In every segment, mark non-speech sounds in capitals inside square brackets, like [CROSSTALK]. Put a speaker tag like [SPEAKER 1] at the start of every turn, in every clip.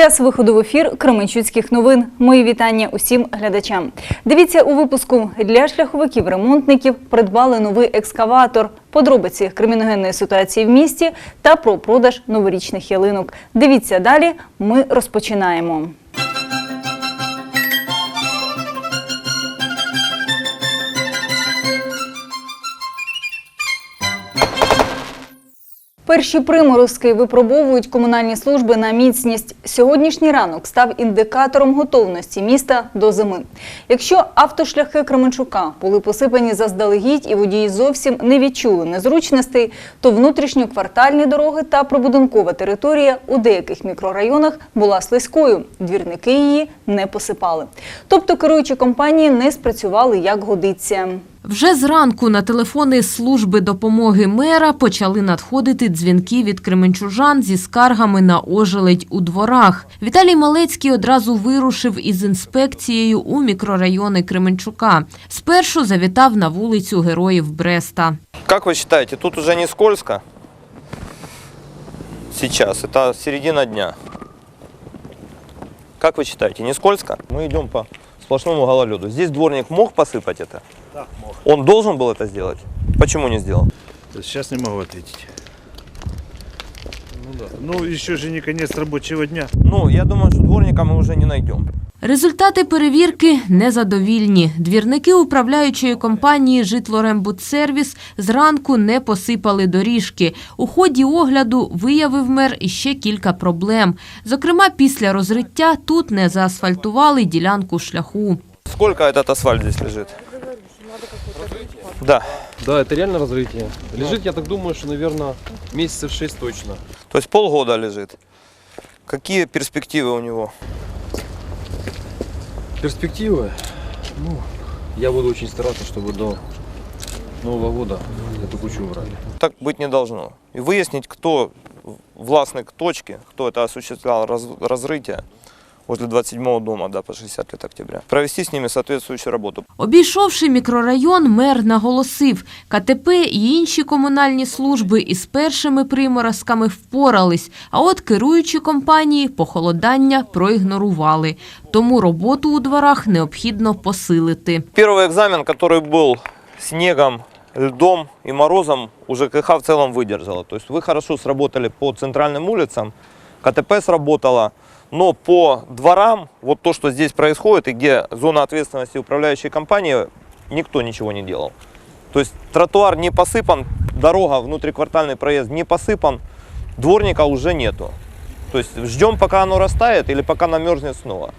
[SPEAKER 1] Час виходу в ефір Кременчуцьких новин. Мої вітання усім глядачам. Дивіться у випуску для шляховиків-ремонтників придбали новий екскаватор. Подробиці криміногенної ситуації в місті та про продаж новорічних ялинок. Дивіться далі. Ми розпочинаємо. Перші приморозки випробовують комунальні служби на міцність. Сьогоднішній ранок став індикатором готовності міста до зими. Якщо автошляхи Кременчука були посипані заздалегідь і водії зовсім не відчули незручностей, то внутрішньоквартальні дороги та прибудинкова територія у деяких мікрорайонах була слизькою. Двірники її не посипали. Тобто керуючі компанії не спрацювали як годиться.
[SPEAKER 2] Вже зранку на телефони служби допомоги мера почали надходити дзвінки від кременчужан зі скаргами на ожеледь у дворах. Віталій Малецький одразу вирушив із інспекцією у мікрорайони Кременчука. Спершу завітав на вулицю Героїв Бреста.
[SPEAKER 3] Как вы считаете, тут уже не скользко? Сейчас, это середина дня. Как вы считаете, не скользко? Мы идем по сплошному гололеду. Здесь дворник мог посыпать это?
[SPEAKER 4] Да, мог.
[SPEAKER 3] Он должен был это сделать? Почему не сделал?
[SPEAKER 4] Сейчас не могу ответить. Ну да. Ну, еще же не конец рабочего дня.
[SPEAKER 3] Ну, я думаю, что дворника мы уже не найдем.
[SPEAKER 2] Результати перевірки незадовільні. Двірники управляючої компанії «Житлорембудсервіс» зранку не посипали доріжки. У ході огляду виявив мер іще кілька проблем. Зокрема, після розриття тут не заасфальтували ділянку шляху.
[SPEAKER 3] Сколько этот асфальт здесь лежит? Да.
[SPEAKER 5] Да, это реально разрытие. Лежит, я так думаю, что, наверное, месяцев 6 точно.
[SPEAKER 3] То есть полгода лежит. Какие перспективы у него?
[SPEAKER 5] Перспективы? Ну, я буду очень стараться, чтобы до Нового года эту кучу убрали.
[SPEAKER 3] Так быть не должно. И выяснить, кто властник точки, кто это осуществлял раз- разрытие возле 27 дома, да, по 60 лет октября. Провести с ними соответствующую работу.
[SPEAKER 2] Обійшовши мікрорайон, мер наголосив, КТП і інші комунальні служби із першими приморозками впорались, а от керуючі компанії похолодання проігнорували. Тому роботу у дворах необхідно посилити.
[SPEAKER 3] Первый экзамен, который был снегом, льдом и морозом, у ЖКХ в целом выдержала. То есть вы хорошо сработали по центральным улицам, КТП сработало, но по дворам, вот то, что здесь происходит и где зона ответственности управляющей компании, никто ничего не делал. То есть тротуар не посыпан, дорога, внутриквартальный проезд не посыпан, дворника уже нету. То есть ждем, пока оно растает или пока намерзнет снова.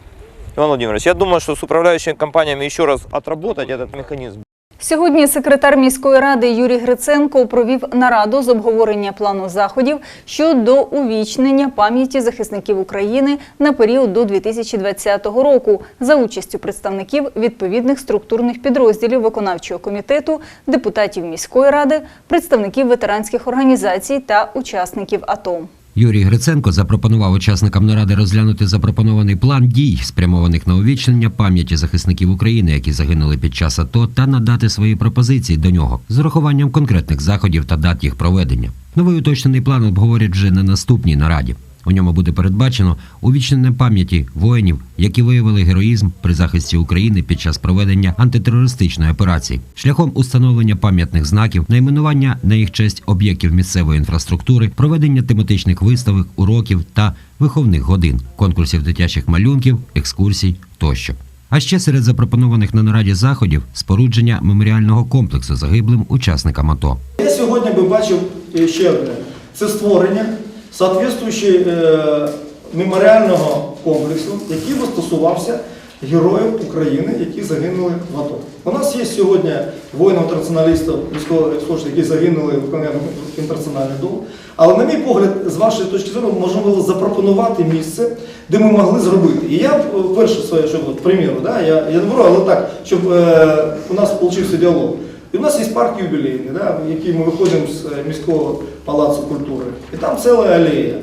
[SPEAKER 3] Иван Владимирович, я думаю, что с управляющими компаниями еще раз отработать этот механизм.
[SPEAKER 1] Сьогодні секретар міської ради Юрій Гриценко провів нараду з обговорення плану заходів щодо увічнення пам'яті захисників України на період до 2020 року за участю представників відповідних структурних підрозділів виконавчого комітету, депутатів міської ради, представників ветеранських організацій та учасників АТО.
[SPEAKER 6] Юрій Гриценко запропонував учасникам наради розглянути запропонований план дій, спрямованих на увічнення пам'яті захисників України, які загинули під час АТО, та надати свої пропозиції до нього з урахуванням конкретних заходів та дат їх проведення. Новий уточнений план обговорять вже на наступній нараді. У ньому буде передбачено увічнення пам'яті воїнів, які виявили героїзм при захисті України під час проведення антитерористичної операції, шляхом установлення пам'ятних знаків, найменування на їх честь об'єктів місцевої інфраструктури, проведення тематичних виставок, уроків та виховних годин, конкурсів дитячих малюнків, екскурсій тощо. А ще серед запропонованих на нараді заходів спорудження меморіального комплексу загиблим учасникам АТО.
[SPEAKER 7] Я сьогодні би бачив е, ще одне. Це створення соответствуючи, е, меморіального комплексу, який би стосувався героїв України, які загинули в АТО. У нас є сьогодні воїнів-інтернаціоналістів, військовослужбовців, які загинули в виконанні інтернаціонального долу. Але, на мій погляд, з вашої точки зору, можна було запропонувати місце, де ми могли зробити. І я е, перше своє, щоб, от, приміру, да, я, я не беру, але так, щоб е, у нас вийшов діалог. І в нас є парк ювілейний, да, в який ми виходимо з е, міського палацу культури. І там ціла алея,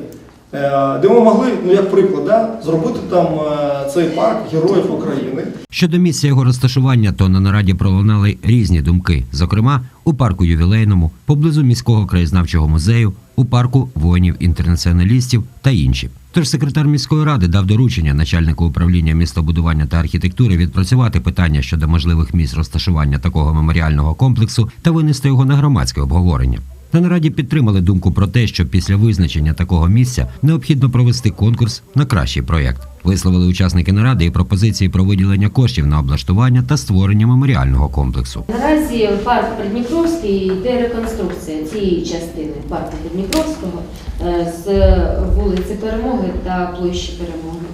[SPEAKER 7] е, де ми могли, ну як приклад, да, зробити там е, цей парк Героїв України.
[SPEAKER 6] Щодо місця його розташування, то на нараді пролунали різні думки, зокрема у парку ювілейному, поблизу міського краєзнавчого музею, у парку воїнів-інтернаціоналістів та інші. Тож секретар міської ради дав доручення начальнику управління містобудування та архітектури відпрацювати питання щодо можливих місць розташування такого меморіального комплексу та винести його на громадське обговорення. На нараді підтримали думку про те, що після визначення такого місця необхідно провести конкурс на кращий проєкт. Висловили учасники наради і пропозиції про виділення коштів на облаштування та створення меморіального комплексу.
[SPEAKER 8] Наразі парк Придніпровський йде реконструкція цієї частини парку Придніпровського е, з вулиці Перемоги та площі Перемоги.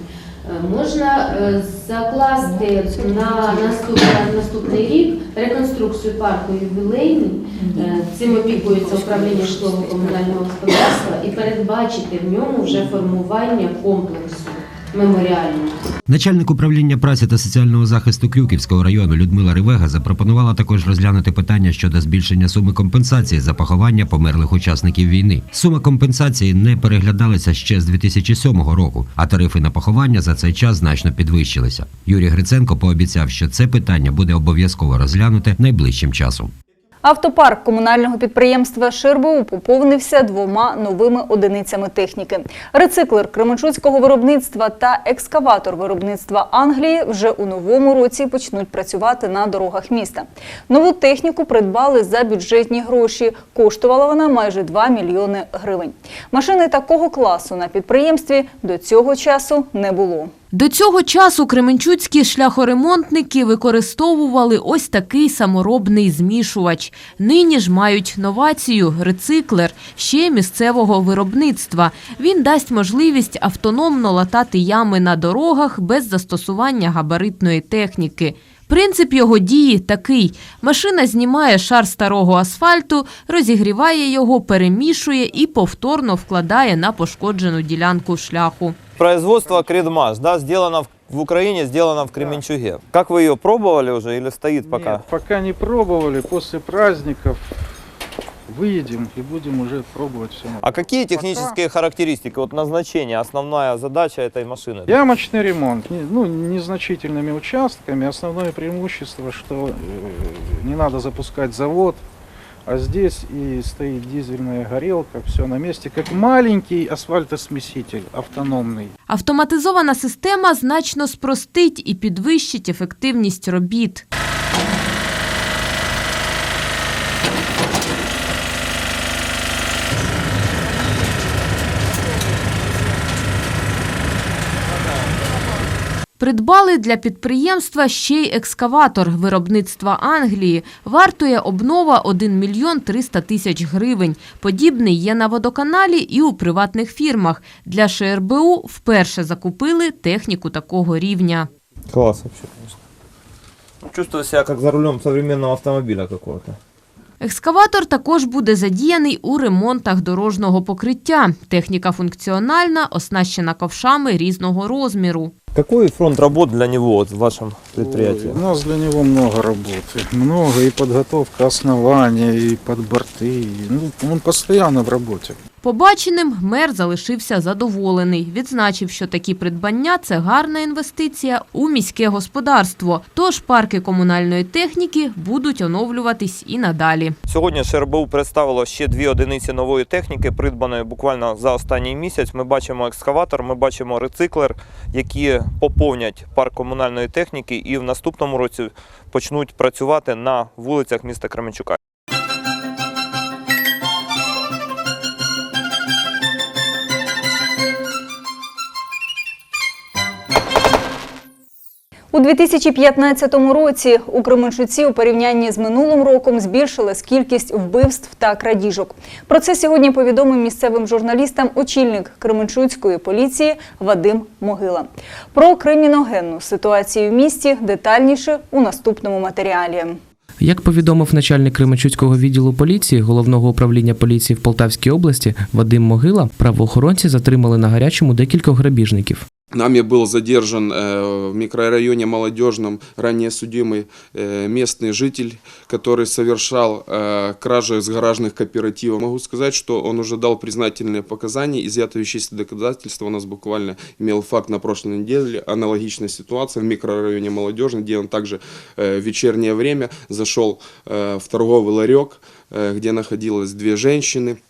[SPEAKER 8] Можна е, закласти на наступний, наступний рік реконструкцію парку ювілейний. Е, Цим опікується управління житлово-комунального господарства і передбачити в ньому вже формування комплексу меморіального.
[SPEAKER 6] Начальник управління праці та соціального захисту Крюківського району Людмила Ривега запропонувала також розглянути питання щодо збільшення суми компенсації за поховання померлих учасників війни. Сума компенсації не переглядалася ще з 2007 року, а тарифи на поховання за цей час значно підвищилися. Юрій Гриценко пообіцяв, що це питання буде обов'язково розглянуте найближчим часом.
[SPEAKER 1] Автопарк комунального підприємства ШРБУ поповнився двома новими одиницями техніки. Рециклер Кременчуцького виробництва та екскаватор виробництва Англії вже у новому році почнуть працювати на дорогах міста. Нову техніку придбали за бюджетні гроші. Коштувала вона майже 2 мільйони гривень. Машини такого класу на підприємстві до цього часу не було.
[SPEAKER 2] До цього часу кременчуцькі шляхоремонтники використовували ось такий саморобний змішувач. Нині ж мають новацію – рециклер, ще місцевого виробництва. Він дасть можливість автономно латати ями на дорогах без застосування габаритної техніки. Принцип його дії такий: машина знімає шар старого асфальту, розігріває його, перемішує і повторно вкладає на пошкоджену ділянку шляху.
[SPEAKER 3] Производство Кредмаш, да, сделано в, в Украине, сделано в Кременчуге. Как вы ее пробовали уже или стоит пока?
[SPEAKER 9] Нет, пока не пробовали. После праздников выедем и будем уже пробовать все.
[SPEAKER 3] А какие технические характеристики, вот назначение, основная задача этой машины?
[SPEAKER 9] Ямочный ремонт, не- ну, незначительными участками. Основное преимущество, что э, не надо запускать завод, а здесь и стоит дизельная горелка, все на месте, как маленький асфальтосмеситель автономный.
[SPEAKER 2] Автоматизована система значно спростить і підвищить ефективність робіт. Придбали для підприємства ще й екскаватор виробництва Англії. Вартує обнова 1 мільйон 300 тисяч гривень. Подібний є на водоканалі і у приватних фірмах. Для ШРБУ вперше закупили техніку такого рівня.
[SPEAKER 3] Конечно. Ну, Чувствую себя как за рулем современного автомобиля какого-то.
[SPEAKER 2] Екскаватор також буде задіяний у ремонтах дорожнього покриття. Техніка функціональна, оснащена ковшами різного розміру.
[SPEAKER 3] Какой фронт работ для него вот, в вашем предприятии?
[SPEAKER 9] Ой, у нас для него много работы. Много и подготовка основания, и под борты. и, ну, он постоянно в работе.
[SPEAKER 2] Побаченим мер залишився задоволений. Відзначив, що такі придбання – це гарна інвестиція у міське господарство. Тож парки комунальної техніки будуть оновлюватись і надалі.
[SPEAKER 3] Сьогодні ШРБУ представило ще дві одиниці нової техніки, придбаної буквально за останній місяць. Ми бачимо екскаватор, ми бачимо рециклер, які поповнять парк комунальної техніки і в наступному році почнуть працювати на вулицях міста Кременчука.
[SPEAKER 1] У 2015 році у Кременчуці у порівнянні з минулим роком збільшилась кількість вбивств та крадіжок. Про це сьогодні повідомив місцевим журналістам очільник Кременчуцької поліції Вадим Могила. Про криміногенну ситуацію в місті детальніше у наступному матеріалі.
[SPEAKER 10] Як повідомив начальник Кременчуцького відділу поліції головного управління поліції в Полтавській області Вадим Могила, правоохоронці затримали на гарячому декількох грабіжників.
[SPEAKER 11] Нами был задержан э, в микрорайоне Молодежном ранее судимый э, местный житель, который совершал э, кражи с гаражных кооперативов. Могу сказать, что он уже дал признательные показания, изъято вещественные доказательства. У нас буквально имел факт на прошлой неделе, аналогичная ситуация в микрорайоне Молодежный, где он также в вечернее время зашел в торговый ларек, где находилось две женщины.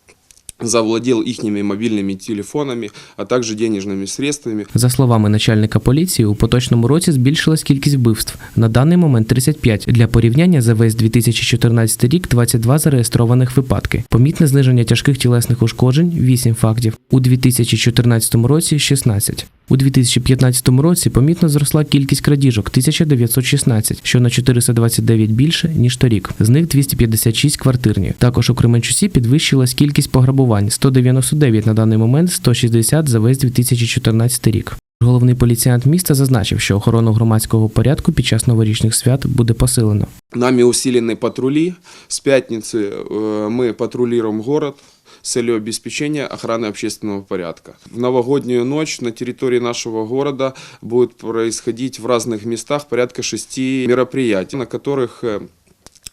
[SPEAKER 11] Завладел їхніми мобільними телефонами, а також денежними средствами.
[SPEAKER 10] За словами начальника поліції, у поточному році збільшилась кількість вбивств. На даний момент 35. Для порівняння за весь 2014 рік 22 зареєстрованих випадки. Помітне зниження тяжких тілесних ушкоджень 8 фактів. У 2014 році 16. У 2015 році помітно зросла кількість крадіжок 1916, що на 429 більше ніж торік. З них 256 квартирні. Також у Кременчусі підвищилась кількість пограбувань 199 на даний момент, 160 за весь 2014 рік. Головний поліціянт міста зазначив, що охорону громадського порядку під час новорічних свят буде посилено.
[SPEAKER 11] Нами усилены патрули. С пятницы э, мы патрулируем город с целью обеспечения охраны общественного порядка. В новогоднюю ночь на территории нашего города будет происходить в разных местах порядка шести мероприятий, на которых э,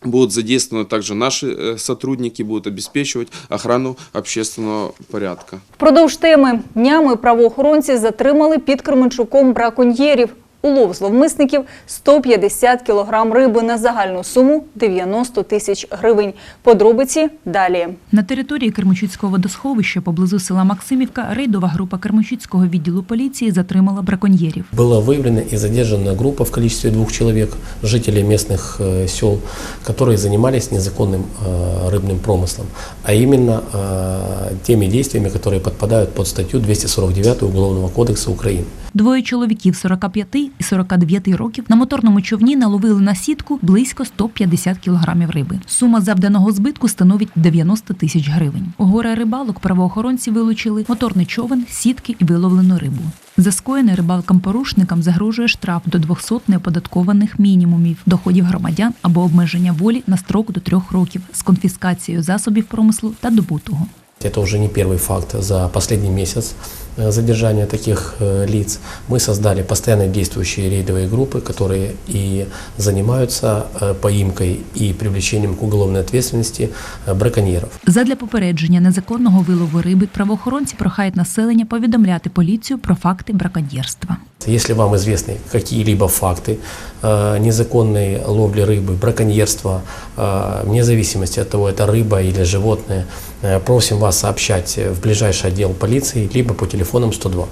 [SPEAKER 11] будут задействованы также наши э, сотрудники, будут обеспечивать охрану общественного порядка.
[SPEAKER 1] Впродовж теми днями правоохоронці затримали під Кременчуком браконьєрів. Улов зловмисників 150 кілограм риби на загальну суму 90 тисяч гривень. Подробиці далі.
[SPEAKER 12] На території Кермичуцького водосховища поблизу села Максимівка рейдова група Кермичуцького відділу поліції затримала браконьєрів.
[SPEAKER 13] Была выявлена и задержана группа в количестве двух человек, жителей местных э, сел, которые занимались незаконным э, рыбным промыслом, а именно э, теми действиями, которые подпадают под статью 249 Уголовного кодекса Украины.
[SPEAKER 12] Двоє чоловіків 45 і 49 років на моторному човні наловили на сітку близько 150 кілограмів риби. Сума завданого збитку становить 90 тисяч гривень. У горе рибалок правоохоронці вилучили моторний човен, сітки і виловлену рибу. За скоєне рибалкам-порушникам загрожує штраф до 200 неоподаткованих мінімумів доходів громадян або обмеження волі на строк до трьох років з конфіскацією засобів промислу та добутого.
[SPEAKER 13] Это уже не первый факт за последний месяц э, задержания таких э, лиц. Мы создали постоянно действующие рейдовые группы, которые и занимаются э, поимкой и привлечением к уголовной ответственности э, браконьеров.
[SPEAKER 12] Задля попередження незаконного вилову риби правоохоронці прохають населення повідомляти поліцію про факти браконьєрства.
[SPEAKER 13] Если вам известны какие-либо факты э, незаконной ловли рыбы, браконьерства, э, вне зависимости от того, это рыба или животное, э, просим вас сообщать в ближайший отдел полиции, либо по телефонам 102.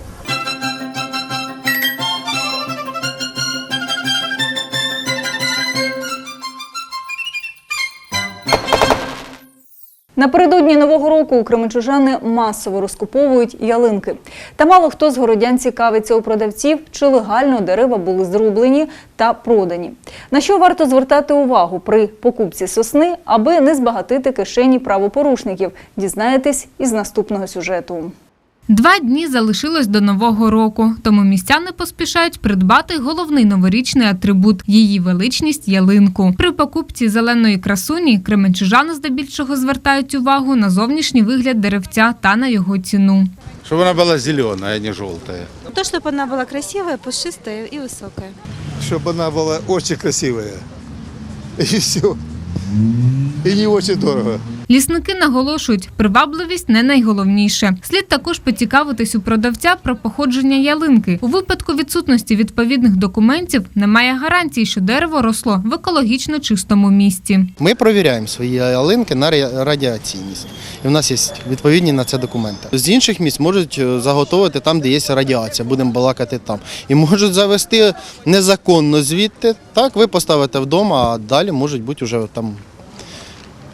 [SPEAKER 1] Напередодні нового року кременчужани масово розкуповують ялинки. Та мало хто з городян цікавиться у продавців, чи легально дерева були зрублені та продані. На що варто звертати увагу при покупці сосни, аби не збагатити кишені правопорушників? Дізнаєтесь із наступного сюжету.
[SPEAKER 14] Два дні залишилось до нового року, тому містяни поспішають придбати головний новорічний атрибут її величність ялинку. При покупці зеленої красуні кременчужани здебільшого звертають увагу на зовнішній вигляд деревця та на його ціну.
[SPEAKER 4] Чтобы она была зеленая, а не желтая.
[SPEAKER 15] То, чтобы она была красивая, пушистая и высокая.
[SPEAKER 4] Чтобы она была очень красивая. И все. И не очень дорого.
[SPEAKER 14] Лісники наголошують, привабливість не найголовніше. Слід також поцікавитись у продавця про походження ялинки. У випадку відсутності відповідних документів немає гарантії, що дерево росло в екологічно чистому місці.
[SPEAKER 16] Ми перевіряємо свої ялинки на радіаційність. І в нас є відповідні на це документи. З інших місць можуть е, заготовити там, де є радіація, будемо балакати там. І можуть завести незаконно звідти. Так, ви поставите вдома, а далі можуть бути вже там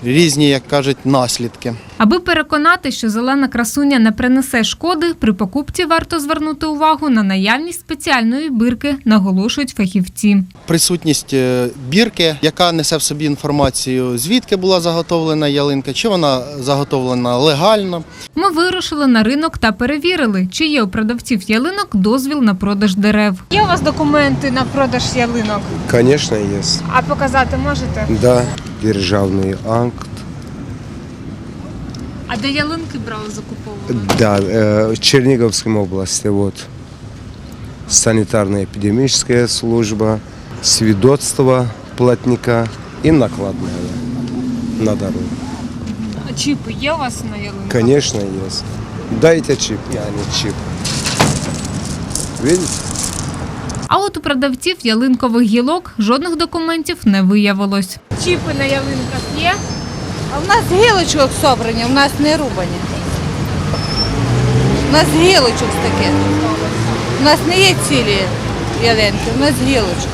[SPEAKER 16] різні, як кажуть, наслідки.
[SPEAKER 14] Аби переконати, що зелена красуня не принесе шкоди, при покупці варто звернути увагу на наявність спеціальної бирки, наголошують фахівці.
[SPEAKER 16] Присутність е, бірки, яка несе в собі інформацію, звідки була заготовлена ялинка, чи вона заготовлена легально.
[SPEAKER 14] Ми вирушили на ринок та перевірили, чи є у продавців ялинок дозвіл на продаж дерев.
[SPEAKER 17] Є у вас документи на продаж ялинок?
[SPEAKER 18] Конечно, есть.
[SPEAKER 17] А показати можете?
[SPEAKER 18] Да, державный акт.
[SPEAKER 14] А де ялинки брали закуповували?
[SPEAKER 18] Да, э, в Черниговской области вот санитарно-эпидемическая служба, свидетельство платника и накладная на дорогу.
[SPEAKER 17] А чіпи є у вас на ялинках?
[SPEAKER 18] Конечно, есть. Дайте чип, а не чип. Видите?
[SPEAKER 14] А от у продавців ялинкових гілок жодних документів не виявилось.
[SPEAKER 17] Чіпи на ялинках є?
[SPEAKER 15] А в нас гілочок собрані, у нас не рубані.
[SPEAKER 19] У нас гілочок таке. У нас не є цілі ялинки, у нас гілочок.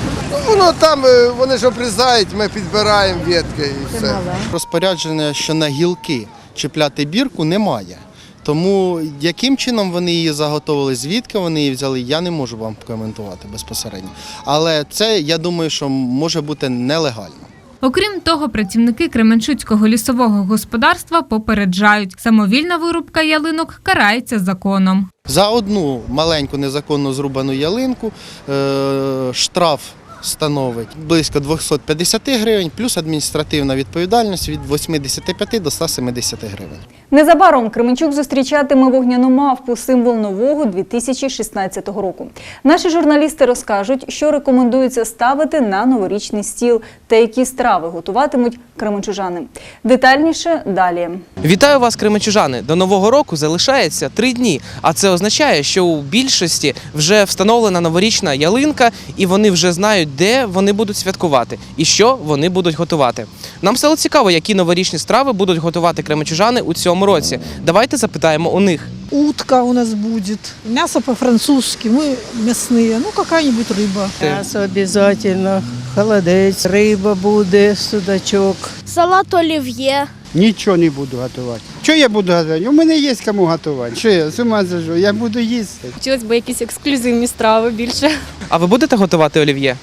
[SPEAKER 4] Воно там е, вони ж обрізають, ми підбираємо ветки і все.
[SPEAKER 12] Розпорядження, що на гілки чіпляти бірку, немає. Тому яким чином вони її заготовили, звідки вони її взяли, я не можу вам коментувати безпосередньо. Але це, я думаю, що може бути нелегально.
[SPEAKER 14] Окрім того, працівники Кременчуцького лісового господарства попереджають, самовільна вирубка ялинок карається законом.
[SPEAKER 12] За одну маленьку незаконно зрубану ялинку е, штраф становить близько 250 гривень, плюс адміністративна відповідальність від 85 до 170 гривень.
[SPEAKER 1] Незабаром Кременчук зустрічатиме вогняну мавпу, символ нового 2016 року. Наші журналісти розкажуть, що рекомендується ставити на новорічний стіл та які страви готуватимуть кременчужани. Детальніше далі.
[SPEAKER 20] Вітаю вас, кременчужани! До нового року залишається три дні. А це означає, що у більшості вже встановлена новорічна ялинка, і вони вже знають, де вони будуть святкувати і що вони будуть готувати. Нам стало цікаво, які новорічні страви будуть готувати кременчужани у цьому році. Давайте запитаємо у них.
[SPEAKER 21] Утка у нас будет, мясо по-французски, мы мясные, ну какая-нибудь рыба.
[SPEAKER 22] М'ясо обов'язково, холодець, риба буде, судачок.
[SPEAKER 23] Салат олів'є.
[SPEAKER 24] Нічого не буду готувати. Що я буду готувати? У мене є кому готувати. Що я з ума зажу? Я буду їсти.
[SPEAKER 23] Хотілося б якісь ексклюзивні страви більше.
[SPEAKER 20] А ви будете готувати олів'є?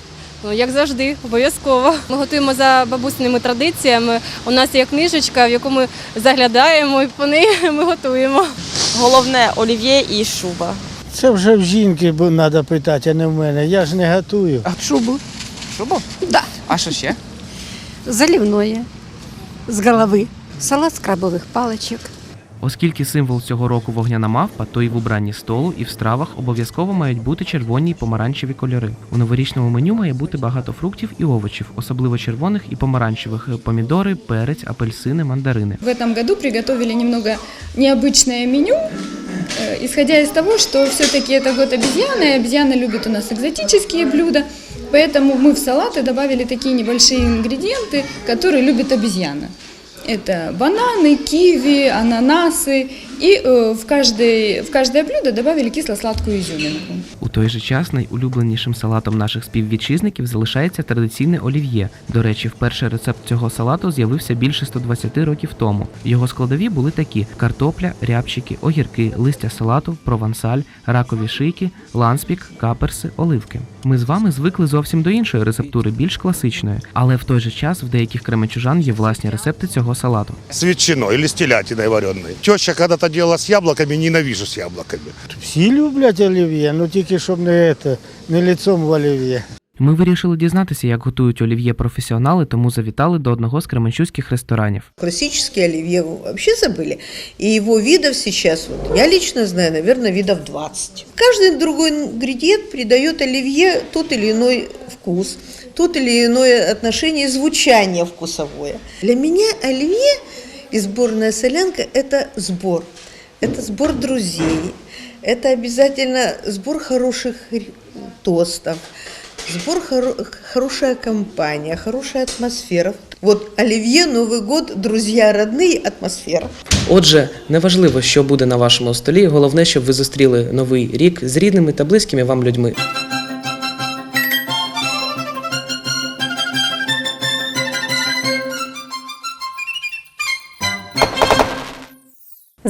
[SPEAKER 23] Ну, як завжди, обов'язково. Ми готуємо за бабусними традиціями. У нас є книжечка, в яку ми заглядаємо і по неї [LAUGHS] ми готуємо.
[SPEAKER 25] Головне олів'є і шуба.
[SPEAKER 21] Це вже в жінки треба питати, а не в мене. Я ж не готую.
[SPEAKER 20] А шубу? Шубу?
[SPEAKER 23] Да.
[SPEAKER 20] А що ще?
[SPEAKER 23] Заливное з голови. Салат з крабових паличок.
[SPEAKER 10] Оскільки символ цього року вогняна мавпа, то і в убранні столу, і в стравах обов'язково мають бути червоні й помаранчеві кольори. У новорічному меню має бути багато фруктів і овочів, особливо червоних і помаранчевих помідори, перець, апельсини, мандарини.
[SPEAKER 7] В этом году приготовили немного необычное меню, э, исходя из того, что все-таки это год обезьяны, и обезьяны любят у нас экзотические блюда, поэтому мы в салаты добавили такие небольшие ингредиенты, которые любят обезьяны. Это бананы, киви, ананасы, и э, в, каждое, в каждое блюдо добавили кисло-сладкую изюминку.
[SPEAKER 10] У той же час найулюбленішим салатом наших співвітчизників залишається традиційне олів'є. До речі, вперше рецепт цього салату з'явився більше 120 років тому. Його складові були такі: картопля, рябчики, огірки, листя салату, провансаль, ракові шийки, ланспік, каперси, оливки. Ми з вами звикли зовсім до іншої рецептури, більш класичної, але в той же час в деяких кременчужан є власні рецепти цього салату.
[SPEAKER 26] с ветчиной или с телятиной вареной. Теща когда-то делала с яблоками, ненавижу с яблоками.
[SPEAKER 21] Всі люблять олів'є, ну тільки щоб не, це, не лицом в олів'є.
[SPEAKER 10] Ми вирішили дізнатися, як готують олів'є професіонали, тому завітали до одного з кременчуцьких ресторанів.
[SPEAKER 27] Классический оливье вы вообще забыли. И его видов сейчас, вот, я лично знаю, наверное, видов 20. Каждый другой ингредиент придает оливье тот или иной вкус, тот или иное отношение, звучание вкусовое. Для меня оливье и сборная солянка – это сбор. Это сбор друзей, это обязательно сбор хороших ри- тостов, Сбор хоро- хорошая компания, хорошая атмосфера. Вот оливье, Новый год, друзья, родные, атмосфера.
[SPEAKER 20] Отже, неважливо, що буде на вашому столі, головне, щоб ви зустріли новий рік з рідними та близькими вам людьми.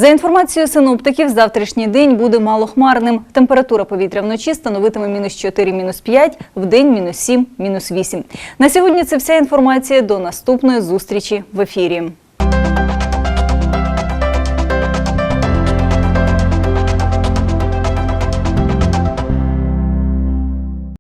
[SPEAKER 1] За інформацією синоптиків, завтрашній день буде малохмарним. Температура повітря вночі становитиме мінус 4, мінус 5, в день мінус 7, мінус 8. На сьогодні це вся інформація. До наступної зустрічі в ефірі.